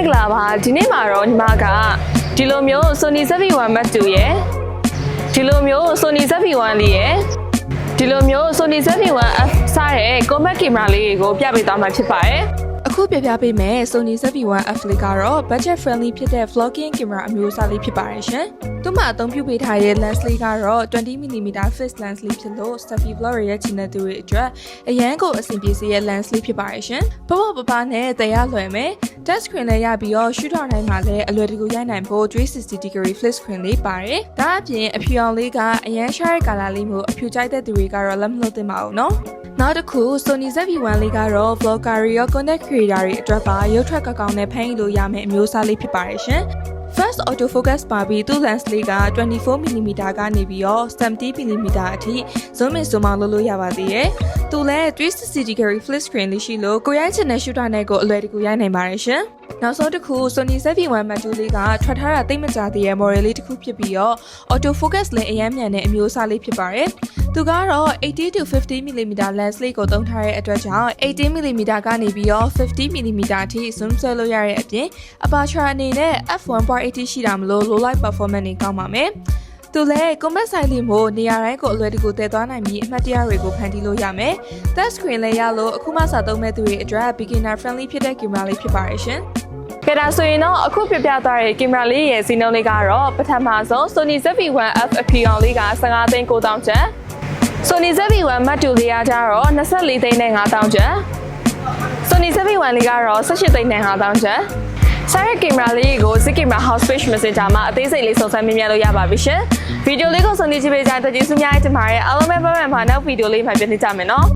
မင်္ဂလာပါဒီနေ့မှာတော့ညီမကဒီလိုမျိုး Sony ZV-1 Mark II ရယ်ဒီလိုမျိုး Sony ZV-1 လေးရယ်ဒီလိုမျိုး Sony ZV-1F စတဲ့ compact camera လေးတွေကိုပြပေးသွားမှာဖြစ်ပါတယ် အခုပြပြပေးမယ် Sony ZV-1F လေးကတော့ budget friendly ဖြစ်တဲ့ vlogging camera အမျိုးအစားလေးဖြစ်ပါတယ်ရှင်။သူ့မှာအသုံးပြုပေးထားတဲ့ lens လေးကတော့ 20mm fixed lens လေးဖြစ်လို့ selfie vlog ရဲ့ချင်တဲ့သူတွေအတွက်အရန်ကိုအဆင်ပြေစေတဲ့ lens လေးဖြစ်ပါတယ်ရှင်။ပပပပနဲ့တရားလွယ်မယ်။ touch screen လည်းရပြီးတော့ shoot ထောင်တိုင်းမှာလည်းအလွယ်တကူရိုက်နိုင်ဖို့360 degree flip screen လေးပါတယ်။ဒါအပြင်အဖြူအောင်လေးကအရန်ရှားတဲ့ color လေးမျိုးအဖြူကြိုက်တဲ့သူတွေကတော့လက်မလို့သင့်ပါဘူးနော်။နောက်တစ်ခု Sony ZV-1 လေးကတော့ vlogger တွေရော content creator တွေအတွက်ပါရုပ်ထွက်ကောင်းကောင်းနဲ့ဖန်တီးလို့ရမယ့်အမျိုးအစားလေးဖြစ်ပါတယ်ရှင်။ First auto focus ပါပြီးသူ့ lens လေးက 24mm ကနေပြီးတော့ 70mm အထိ zoom in zoom out လုပ်လို့ရပါသေးတယ်။သူလည်း360 degree flip screen လေးရှိလို့ကိုရိုင်းချင်တဲ့ shooter နဲ့ကိုအလွယ်တကူရိုက်နိုင်ပါတယ်ရှင်။ နောက်ဆုံးတစ်ခု Sony ZV-1 Mark II လေးကထွက်ထားတာတိတ်မကြသေးတဲ့ model လေးတစ်ခုဖြစ်ပြီးတော့ auto focus လည်းအရင်မြန်တဲ့အမျိုးအစားလေးဖြစ်ပါတယ်။သူကတော့80 to 50mm lens လေးကိုသုံးထားတဲ့အတွက်ကြောင့် 80mm ကနေပြီးတော့ 50mm အထိ zoom ဆွဲလို့ရတဲ့အပြင် aperture အနေနဲ့ f1.80 ရှိတာမလို့ low light performance နေကောင်းပါမယ်။ သူလည်း combat side လေးမို့နေရာတိုင်းကိုအလွယ်တကူတည်သွားနိုင်ပြီးအမှတ်တရတွေကိုဖန်တီးလို့ရမယ်။ touch screen လည်းရလို့အခုမှစသုံးမဲ့သူတွေအတွက် beginner friendly ဖြစ်တဲ့ camera လေးဖြစ်ပါတယ်ရှင်။ကဲဒါဆိုရင်တော့အခုပြပြသွားတဲ့ကင်မရာလေးရဲ့စီနှုန်းလေးကတော့ပထမဆုံး Sony ZV-1F အဖြူအောင်လေးက15သိန်း9000ကျပ် Sony ZV-1 Mark II လေးကကြတော့24သိန်းနဲ့9000ကျပ် Sony ZV-1 လေးကတော့18သိန်းနဲ့9000ကျပ် စားရကင်မရာလေးကို Zik Camera House Page Messenger မှာအသေးစိတ်လေးစုံစမ်းမြင်မြင်လို့ရပါပြီရှင်။ဗီဒီယိုလေးကိုစုံကြည့်ပေးကြတဲ့ကျေးဇူးများတင်ပါတယ်။အားလုံးပဲဘယ်မှာနောက်ဗီဒီယိုလေးမှာပြန်နေကြမယ်နော်။